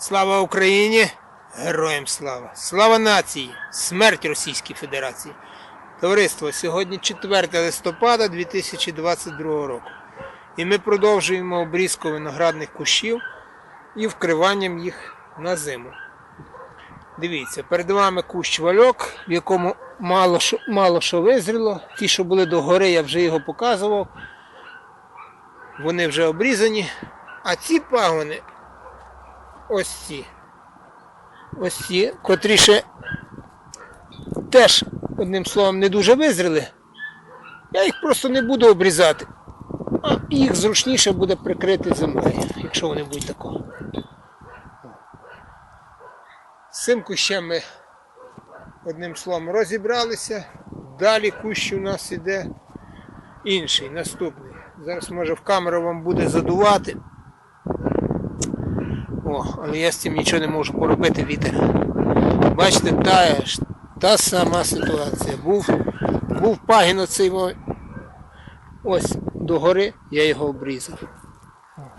Слава Україні! Героям слава! Слава нації! Смерть Російській Федерації! Товариство, сьогодні 4 листопада 2022 року. І ми продовжуємо обрізку виноградних кущів і вкриванням їх на зиму. Дивіться, перед вами кущ вальок, в якому мало що, мало що визріло. Ті, що були догори, я вже його показував. Вони вже обрізані. А ці пагони ось ці. Ось ці, котрі ще теж, одним словом, не дуже визріли. Я їх просто не буду обрізати. А їх зручніше буде прикрити землею, якщо вони будуть такого. З цим кущем ми одним словом розібралися. Далі кущ у нас іде інший, наступний. Зараз може в камеру вам буде задувати. О, але я з цим нічого не можу поробити вітер. Бачите, та, та сама ситуація. Був, був пагін оцей ось догори, я його обрізав.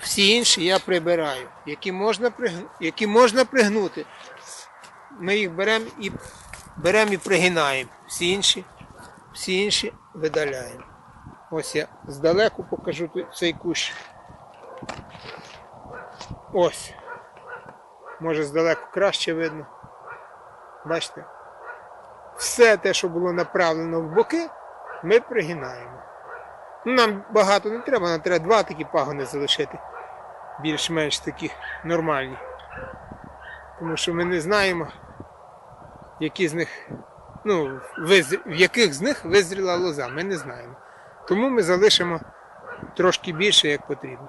Всі інші я прибираю. Які можна, які можна пригнути, ми їх беремо і беремо і пригинаємо. Всі інші, всі інші видаляємо. Ось я здалеку покажу цей кущ. Ось. Може здалеку краще видно. Бачите? Все те, що було направлено в боки, ми пригинаємо. Ну, Нам багато не треба, нам треба два такі пагони залишити. Більш-менш такі нормальні. Тому що ми не знаємо, які з них, ну, в яких з них визріла лоза. Ми не знаємо. Тому ми залишимо трошки більше, як потрібно.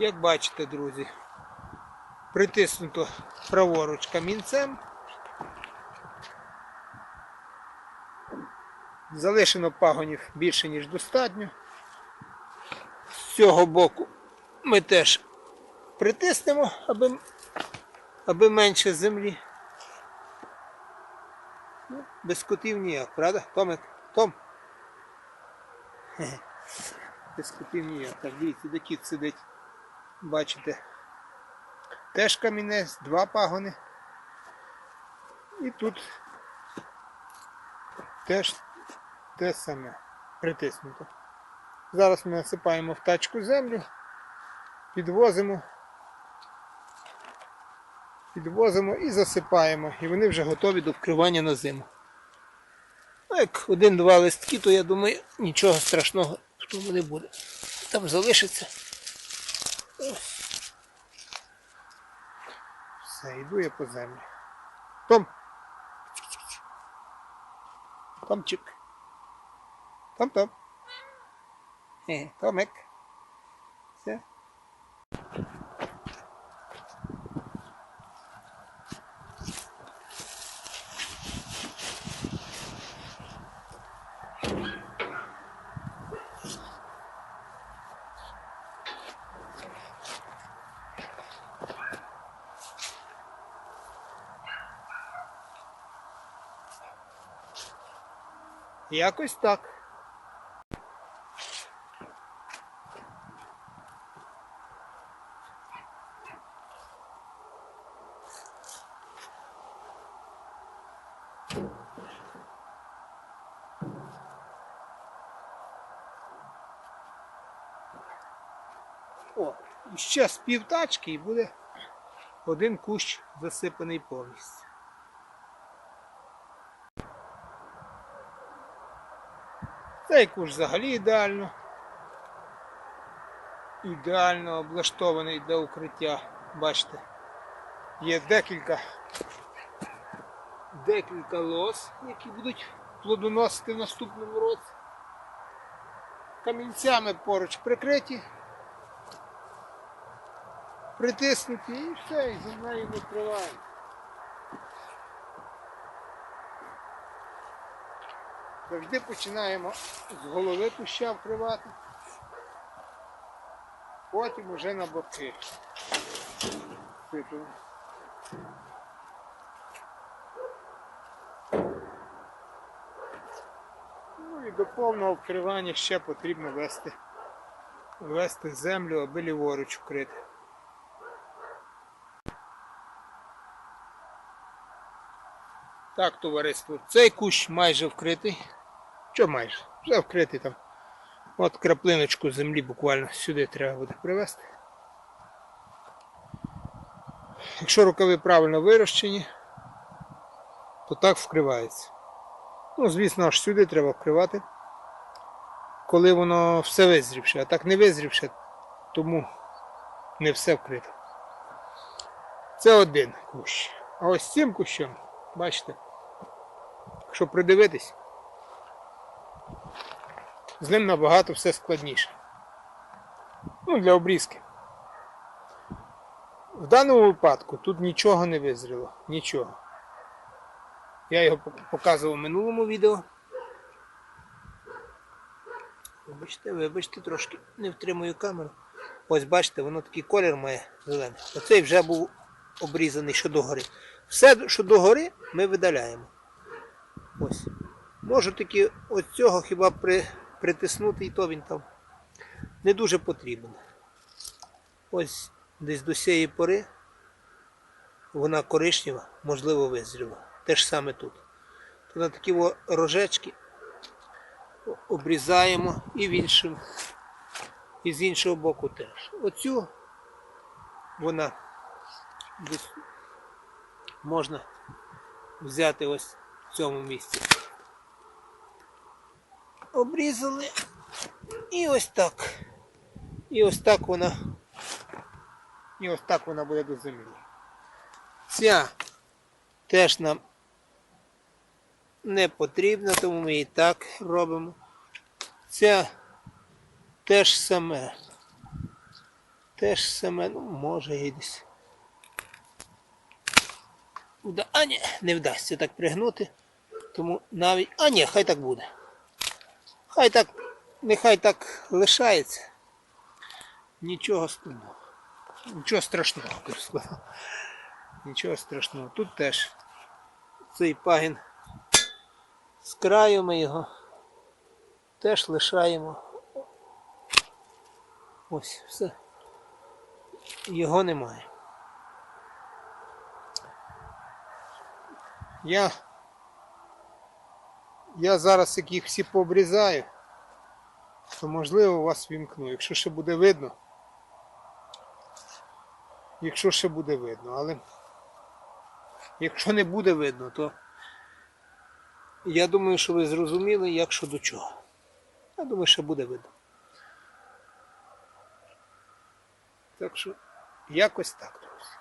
Як бачите, друзі, притиснуто праворуч камінцем. Залишено пагонів більше, ніж достатньо. З цього боку ми теж притиснемо, аби, аби менше землі. Ну, без котів ніяк, правда? Томик? Том? Без котів ніяк. Так, дивіться, де кіт сидить. Бачите. Теж камінець, два пагони. І тут теж те саме притиснуто. Зараз ми насипаємо в тачку землю, підвозимо, підвозимо і засипаємо. І вони вже готові до вкривання на зиму. Ну, як один-два листки, то я думаю, нічого страшного в тому не буде. Там залишиться. Все, йду я по землі. Том. Томчик. Том-том. Якось так. О, ще з півтачки і буде один кущ засипаний повністю. Цей кущ взагалі ідеально. Ідеально облаштований для укриття. Бачите, є декілька декілька лос, які будуть плодоносити в наступному році. Камінцями поруч прикриті, притиснуті і все, і землею накриваємо. Завжди починаємо з голови куща вкривати, потім уже на боки. Сипимо. Ну і до повного вкривання ще потрібно вести, вести землю, аби ліворуч вкрити. Так, товариство, цей кущ майже вкритий. Що майже? Вже вкритий там. От краплиночку землі буквально сюди треба буде привезти. Якщо рукави правильно вирощені, то так вкривається. Ну, звісно, аж сюди треба вкривати, коли воно все визрівше, а так не визрівше, тому не все вкрито. Це один кущ. А ось цим кущем, бачите, якщо придивитись, з ним набагато все складніше. Ну, для обрізки. В даному випадку тут нічого не визріло. Нічого. Я його показував в минулому відео. Вибачте, вибачте, трошки не втримую камеру. Ось бачите, воно такий колір має зелений. Оцей вже був обрізаний що догори. Все, що догори, ми видаляємо. Ось. Можу тільки ось цього хіба при, притиснути, і то він там не дуже потрібен. Ось десь до цієї пори вона коричнева, можливо, визріла. Те ж саме тут. То на такі рожечки обрізаємо і в іншому, і з іншого боку теж. Оцю вона десь можна взяти ось в цьому місці. Обрізали і ось так. І ось так вона. І ось так вона буде до землі. Ця теж нам не потрібна, тому ми і так робимо. Ця теж саме. Теж саме, ну може і десь. А ні, не вдасться так пригнути. Тому навіть. А ні, хай так буде. Хай так, нехай так лишається. Нічого складного. Нічого страшного. Нічого страшного. Тут теж цей пагін з краю ми його теж лишаємо. Ось все. Його немає. Я, я зараз їх всі пообрізаю, то можливо вас вімкну, якщо ще буде видно. Якщо ще буде видно, але якщо не буде видно, то я думаю, що ви зрозуміли, як що до чого. Я думаю, що буде видно. Так що якось так, друзі.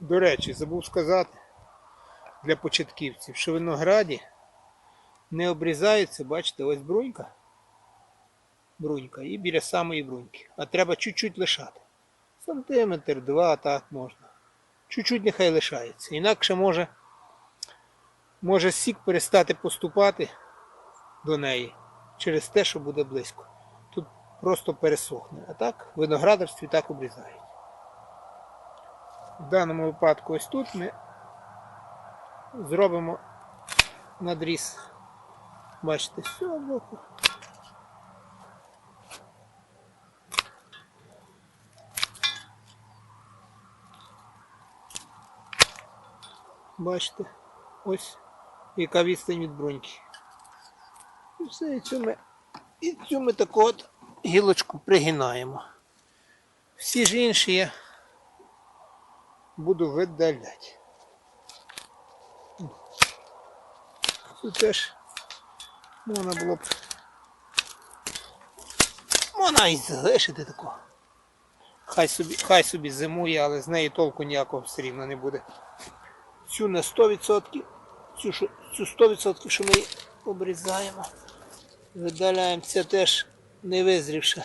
До речі, забув сказати для початківців, що в винограді не обрізається, бачите, ось брунька. Брунька і біля самої бруньки. А треба чуть-чуть лишати. Сантиметр, два, так можна. Чуть-чуть нехай лишається. Інакше може, може сік перестати поступати до неї через те, що буде близько. Тут просто пересохне. А так в виноградарстві так обрізають. В даному випадку ось тут ми зробимо надріз. Бачите, з цього боку. Бачите, ось яка відстань від броньки. І все, і цю ми, і цю ми таку от гілочку пригинаємо. Всі ж інші я буду видаляти. Тут теж можна було б. Можна і залишити таку. Хай собі, хай собі зимує, але з неї толку ніякого все рівно не буде. Цю на 100%, цю, цю 100%, що ми обрізаємо. Видаляємо. Це теж не визрівше.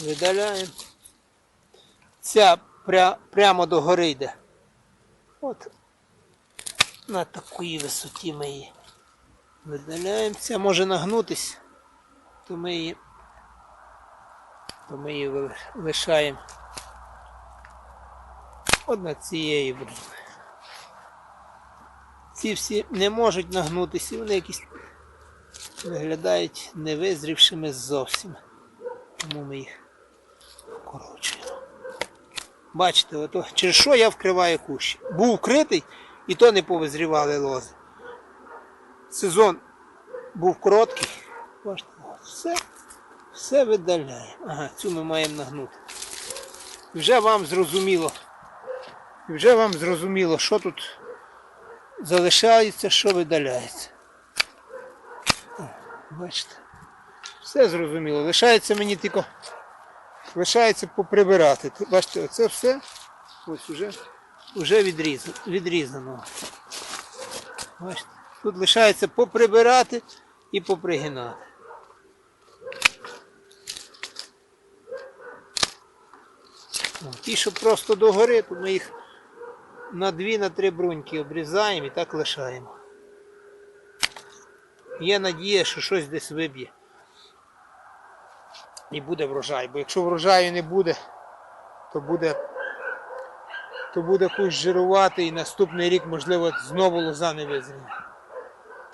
Видаляємо. Ця пря, прямо до гори йде. От на такій висоті ми її видаляємо. Ця може нагнутись, то ми її, то ми її лишаємо. От над цією буде. Ці всі не можуть нагнутися, вони якісь виглядають невизрівшими зовсім. Тому ми їх вкорочуємо. Бачите, через що я вкриваю кущ. Був вкритий і то не повизрівали лози. Сезон був короткий. Бачите, все, все видаляє. Ага, цю ми маємо нагнути. Вже вам зрозуміло. Вже вам зрозуміло, що тут залишається, що видаляється. Бачите. Все зрозуміло. Лишається мені тільки. Лишається поприбирати. Бачите, оце все ось уже, уже відрізано. Бачите, тут лишається поприбирати і попригинати. Ті, що просто догори, то ми їх на дві, на три бруньки обрізаємо і так лишаємо. Є надія, що щось десь виб'є. І буде врожай. Бо якщо врожаю не буде, то буде, то буде кусь жирувати і наступний рік, можливо, знову лоза не визріє.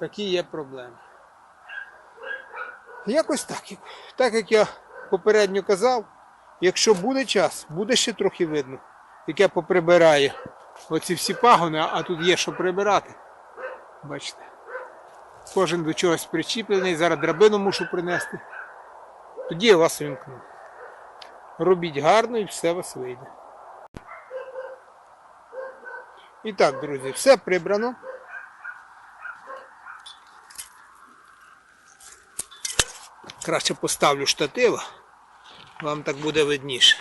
Такі є проблеми. Якось так. Так як я попередньо казав, якщо буде час, буде ще трохи видно, як я поприбираю оці всі пагони, а тут є що прибирати. Бачите. Кожен до чогось причіплений, зараз драбину мушу принести. Тоді я вас вимкну. Робіть гарно і все вас вийде. І так, друзі, все прибрано. Краще поставлю штатива, вам так буде видніше.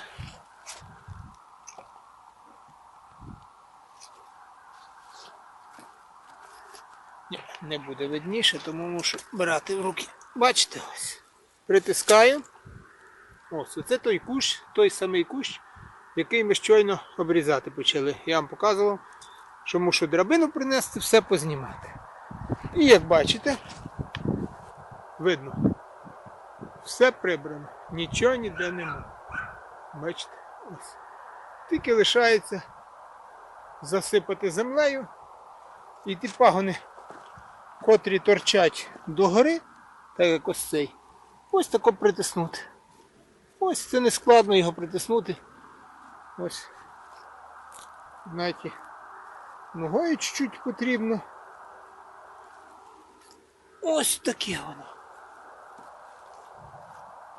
Ні, не буде видніше, тому мушу брати в руки. Бачите ось. Притискаю. Ось, оце той кущ, той самий кущ, який ми щойно обрізати почали. Я вам показував, що мушу драбину принести, все познімати. І як бачите, видно, все прибрано, нічого ніде нема. Бачите, ось. Тільки лишається засипати землею і ті пагони, котрі торчать догори, так як ось цей, ось тако притиснути. Ось це не складно його притиснути. Ось. Знаєте, ногою чуть-чуть потрібно. Ось таке воно.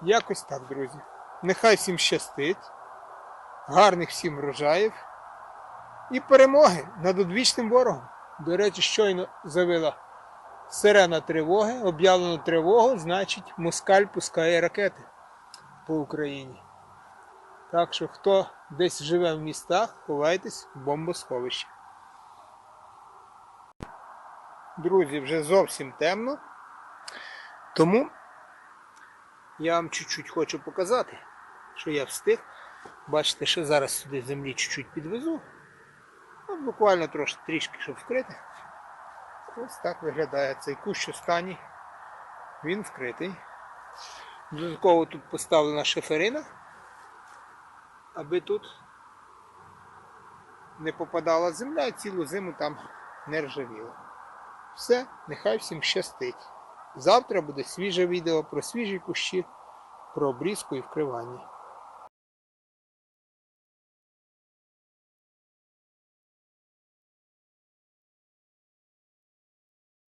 Якось так, друзі. Нехай всім щастить. Гарних всім врожаїв. І перемоги над одвічним ворогом. До речі, щойно завила сирена тривоги, об'явлено тривогу, значить москаль пускає ракети по Україні. Так що хто десь живе в містах, ховайтесь в бомбосховище. Друзі, вже зовсім темно. Тому я вам чуть-чуть хочу показати, що я встиг. Бачите, що зараз сюди землі чуть-чуть підвезу. От буквально трошки трішки, щоб вкрити. Ось так виглядає цей кущ останній. Він вкритий. Додатково тут поставлена шиферина, аби тут не попадала земля і цілу зиму там не ржавіла. Все, нехай всім щастить. Завтра буде свіже відео про свіжі кущі, про обрізку і вкривання.